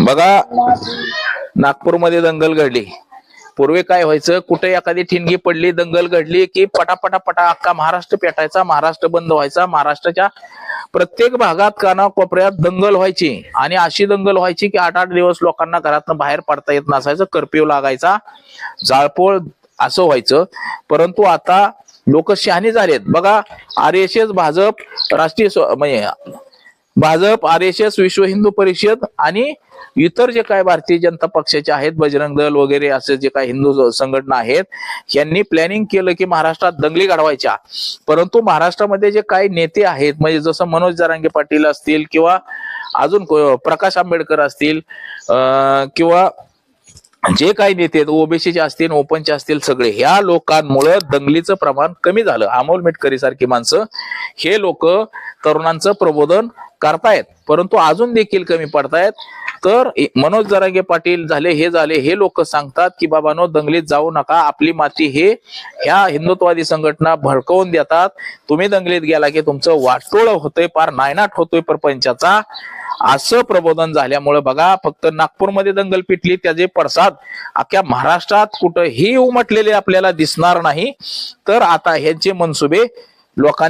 बघा नागपूरमध्ये दंगल घडली. पूर्वी काय व्हायचं कुठे एखादी ठिणगी पडली दंगल घडली की पटापटा पटा अख्खा महाराष्ट्र पेटायचा महाराष्ट्र बंद व्हायचा महाराष्ट्राच्या प्रत्येक भागात कानाकोपऱ्यात दंगल व्हायची. आणि अशी दंगल व्हायची की आठ आठ दिवस लोकांना घरातनं बाहेर पडता येत नसायचं कर्फ्यू लागायचा जाळपोळ असं व्हायचं. परंतु आता लोक शहाणे झालेत. बघा आर एस एस भाजप राष्ट्रीय म्हणजे भाजप आर एस एस विश्व हिंदू परिषद आणि इतर जे काय भारतीय जनता पक्षाचे आहेत बजरंग दल वगैरे असे जे काही हिंदू संघटना आहेत यांनी प्लॅनिंग केलं की महाराष्ट्रात दंगली घडवायच्या. परंतु महाराष्ट्रामध्ये जे काही नेते आहेत म्हणजे जसं मनोज जरांगे पाटील असतील किंवा अजून प्रकाश आंबेडकर असतील किंवा जे काही नेते ओबीसीचे असतील ओपनचे असतील सगळे ह्या लोकांमुळे दंगलीचं प्रमाण कमी झालं. अमोल मेटकरी सारखी माणसं हे लोक तरुणांचं प्रबोधन करतायत. परंतु अजून देखील कमी पडतायत. तर मनोज जरांगे पाटील झाले हे झाले हे लोक सांगतात की बाबानो दंगलीत जाऊ नका. आपली माती हे ह्या हिंदुत्ववादी संघटना भडकवून देतात. तुम्ही दंगलीत गेला की तुमचं वाटोळ होतंय पार नायनाट होतोय प्रपंचाचा. असं प्रबोधन झाल्यामुळे बघा फक्त नागपूरमध्ये दंगल पिटली त्याचे पडसाद अख्ख्या महाराष्ट्रात कुठंही उमटलेले आपल्याला दिसणार नाही. तर आता ह्यांचे मनसुबे लोकांनी